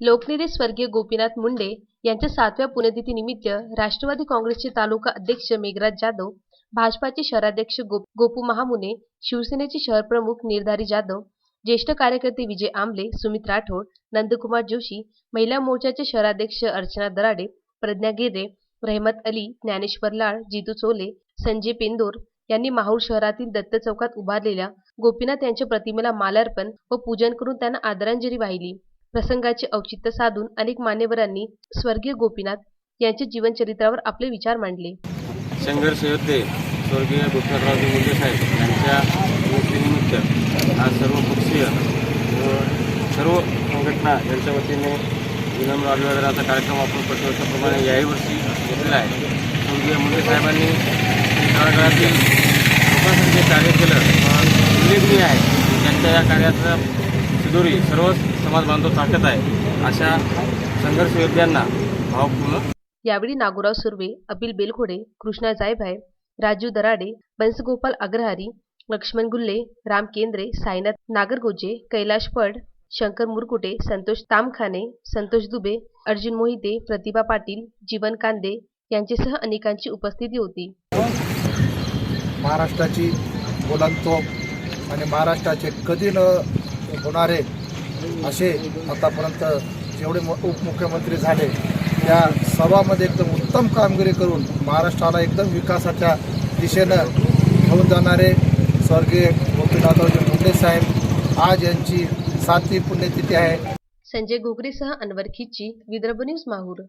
लोकनिधी स्वर्गीय गोपीनाथ मुंडे यांच्या सातव्या पुण्यतिथीनिमित्त राष्ट्रवादी काँग्रेसचे तालुका अध्यक्ष मेघराज जाधव भाजपाचे शहराध्यक्ष गो गोपू महामुने शिवसेनेचे शहरप्रमुख निर्धारी जाधव ज्येष्ठ कार्यकर्ते विजय आमले सुमित राठोड नंदकुमार जोशी महिला मोर्चाचे शहराध्यक्ष अर्चना दराडे प्रज्ञा गेदे रहमत अली ज्ञानेश्वर लाड जितू चोले संजय पेंदोर यांनी माहूर शहरातील दत्त चौकात उभारलेल्या गोपीनाथ यांच्या प्रतिमेला मालार्पण व पूजन करून त्यांना आदरांजली वाहिली. प्रसंगाचे औचित्य साधून अनेक मान्यवरांनी स्वर्गीय गोपीनाथ यांच्या जीवनचरित्रावर आपले विचार मांडले. संघर्ष योद्धे स्वर्गीय गोपीनाथरावजी मुंडे साहेब यांच्या निमित्त आज सर्व पक्षीय सर्व संघटना यांच्या वतीने विनम्र अभिवादनाचा कार्यक्रम आपण प्रतिवर्षाप्रमाणे याही वर्षी घेतलेला आहे. स्वर्गीय मुंडे साहेबांनी तळागाळातील लोकांसाठी जे कार्य केलं. उल्लेखनीय आहे त्यांच्या या कार्याचा शिदोरी सर्व समाज बांधव टाकत आहे अशा संघर्ष योद्ध्यांना भावपूर्ण यावेळी नागोराव सुर्वे अबिल बेलखोडे कृष्णा जायभाय राजू दराडे बंसगोपाल अग्रहारी लक्ष्मण गुल्ले राम केंद्रे साईनाथ नागरगोजे कैलाश पड शंकर मुरकुटे संतोष तामखाने संतोष दुबे अर्जुन मोहिते प्रतिभा पाटील जीवन कांदे यांच्यासह अनेकांची उपस्थिती होती. महाराष्ट्राची बोलंतोप आणि महाराष्ट्राचे कधी न होणारे असे आतापर्यंत जेवढे उपमुख्यमंत्री झाले त्या सर्वांमध्ये एकदम उत्तम कामगिरी करून महाराष्ट्राला एकदम विकासाच्या दिशेनं घेऊन जाणारे स्वर्गीय गोपीनाथरावजी मुंडे साहेब आज यांची सातवी पुण्यतिथी आहे. संजय घोगरेसह अनवर खिच्ची विदर्भ न्यूज माहूर.